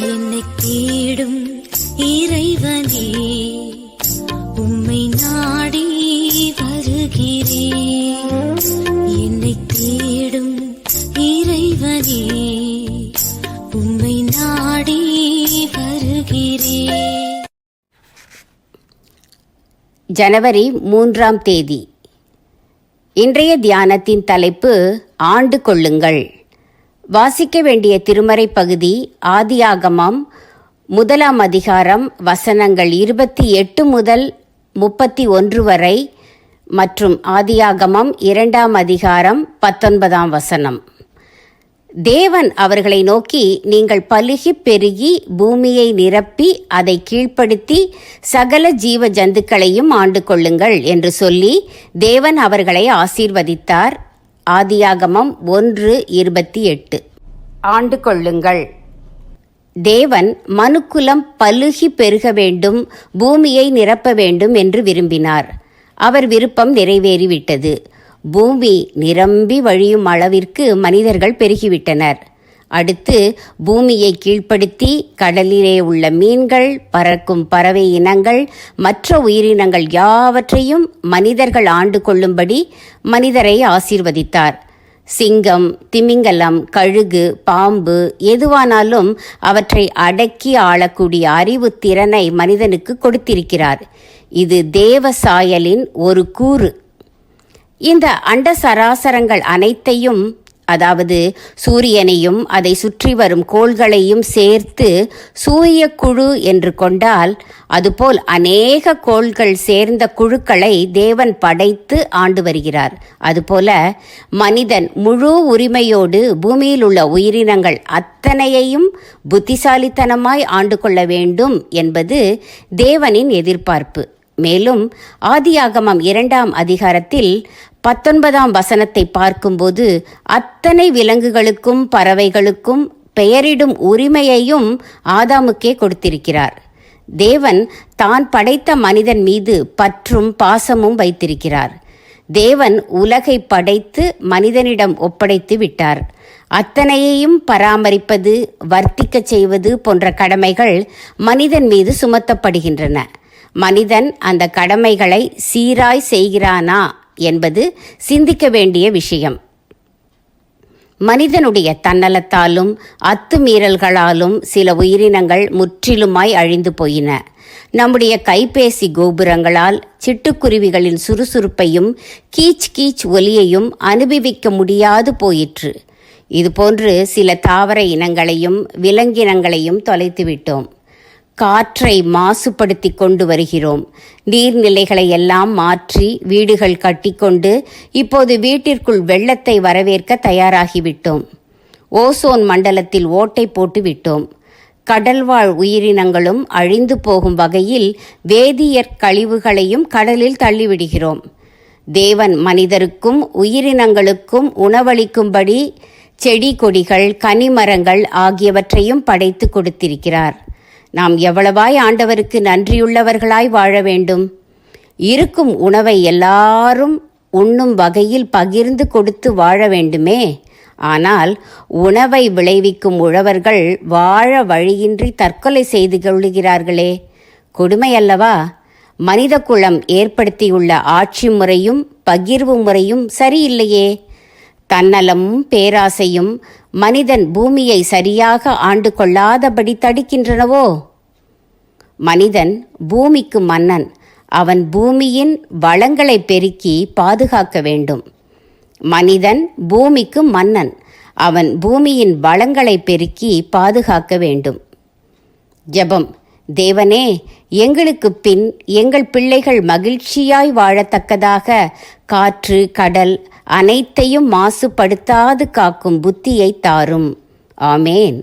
என்னை தேடும் இறைவனே உம்மை நாடி வருகிறேன் என்னை தேடும் இறைவனே உம்மை நாடி வருகிறேன் ஜனவரி மூன்றாம் தேதி. இன்றைய தியானத்தின் தலைப்பு ஆண்டு கொள்ளுங்கள். வாசிக்க வேண்டிய திருமறை பகுதி ஆதியாகமம் முதலாம் அதிகாரம் வசனங்கள் இருபத்தி எட்டு முதல் முப்பத்தி ஒன்று வரை மற்றும் ஆதியாகமம் இரண்டாம் அதிகாரம் பத்தொன்பதாம் வசனம். தேவன் அவர்களை நோக்கி நீங்கள் பலுகி பெருகி பூமியை நிரப்பி அதை கீழ்ப்படுத்தி சகல ஜீவ ஜந்துக்களையும் ஆண்டு கொள்ளுங்கள் என்று சொல்லி தேவன் அவர்களை ஆசீர்வதித்தார். ஆதியாகமம் ஒன்று இருபத்தி எட்டு. ஆண்டு கொள்ளுங்கள். தேவன் மனுக்குலம் பலுகி பெருக வேண்டும் பூமியை நிரப்ப வேண்டும் என்று விரும்பினார். அவர் விருப்பம் நிறைவேறிவிட்டது. பூமி நிரம்பி வழியும் அளவிற்கு மனிதர்கள் பெருகிவிட்டனர். அடுத்து பூமியை கீழ்ப்படுத்தி கடலிலே உள்ள மீன்கள் பறக்கும் பறவை இனங்கள் மற்ற உயிரினங்கள் யாவற்றையும் மனிதர்கள் ஆண்டு கொள்ளும்படி மனிதரை ஆசீர்வதித்தார். சிங்கம் திமிங்கலம் கழுகு பாம்பு எதுவானாலும் அவற்றை அடக்கி ஆளக்கூடிய அறிவு திறனை மனிதனுக்கு கொடுத்திருக்கிறார். இது தேவ சாயலின் ஒரு கூறு. இந்த அண்ட சராசரங்கள் அனைத்தையும் அதாவது சூரியனையும் அதை சுற்றி வரும் கோள்களையும் சேர்த்து சூரிய குழு என்று கொண்டால் அதுபோல் அநேக கோள்கள் சேர்ந்த குழுக்களை தேவன் படைத்து ஆண்டு வருகிறார். அதுபோல மனிதன் முழு உரிமையோடு பூமியில் உள்ள உயிரினங்கள் அத்தனையையும் புத்திசாலித்தனமாய் ஆண்டு கொள்ள வேண்டும் என்பது தேவனின் எதிர்பார்ப்பு. மேலும் ஆதியாகமம் இரண்டாம் அதிகாரத்தில் பத்தொன்பதாம் வசனத்தை பார்க்கும்போது அத்தனை விலங்குகளுக்கும் பறவைகளுக்கும் பெயரிடும் உரிமையையும் ஆதாமுக்கே கொடுத்திருக்கிறார். தேவன் தான் படைத்த மனிதன் மீது பற்றும் பாசமும் வைத்திருக்கிறார். தேவன் உலகை படைத்து மனிதனிடம் ஒப்படைத்து விட்டார். அத்தனையையும் பராமரிப்பது வர்த்திக்கச் செய்வது போன்ற கடமைகள் மனிதன் மீது சுமத்தப்படுகின்றன. மனிதன் அந்த கடமைகளை சீராய் செய்கிறானா? என்பது சிந்திக்க வேண்டிய விஷயம். மனிதனுடைய தன்னலத்தாலும் அத்துமீறல்களாலும் சில உயிரினங்கள் முற்றிலுமாய் அழிந்து போயின. நம்முடைய கைபேசி கோபுரங்களால் சிட்டுக்குருவிகளின் சுறுசுறுப்பையும் கீச் கீச் ஒலியையும் அனுபவிக்க முடியாது போயிற்று. இதுபோன்று சில தாவர இனங்களையும் விலங்கினங்களையும் தொலைத்துவிட்டோம். காற்றை மாசுபடுத்தி கொண்டு வருகிறோம். நீர்நிலைகளை எல்லாம் மாற்றி வீடுகள் கட்டிக்கொண்டு இப்போது வீட்டிற்குள் வெள்ளத்தை வரவேற்க தயாராகிவிட்டோம். ஓசோன் மண்டலத்தில் ஓட்டை போட்டு விட்டோம் கடல்வாழ் உயிரினங்களும் அழிந்து போகும் வகையில் வேதியற் கழிவுகளையும் கடலில் தள்ளிவிடுகிறோம். தேவன் மனிதருக்கும் உயிரினங்களுக்கும் உணவளிக்கும்படி செடி கொடிகள் கனிமரங்கள் ஆகியவற்றையும் படைத்து கொடுத்திருக்கிறார். நாம் எவ்வளவாய் ஆண்டவருக்கு நன்றியுள்ளவர்களாய் வாழ வேண்டும். இருக்கும் உணவை எல்லாரும் உண்ணும் வகையில் பகிர்ந்து கொடுத்து வாழ வேண்டுமே. ஆனால் உணவை விளைவிக்கும் உழவர்கள் வாழ வழியின்றி தற்கொலை செய்து கொள்ளுகிறார்களே. கொடுமை அல்லவா மனித குலம் ஏற்படுத்தியுள்ள ஆட்சி முறையும் பகிர்வு முறையும் சரியில்லையே. தன்னலமும் பேராசையும் மனிதன் பூமியை சரியாக ஆண்டு கொள்ளாதபடி தடுக்கின்றனவோ? மனிதன் பூமிக்கு மன்னன். அவன் பூமியின் வளங்களை பெருக்கி பாதுகாக்க வேண்டும். மனிதன் பூமிக்கு மன்னன். அவன் பூமியின் வளங்களை பெருக்கி பாதுகாக்க வேண்டும். ஜெபம். தேவனே எங்களுக்கு பின் எங்கள் பிள்ளைகள் மகிழ்ச்சியாய் வாழத்தக்கதாக காற்று கடல் அனைத்தையும் மாசுபடுத்தாது காக்கும் புத்தியை தாரும். ஆமேன்.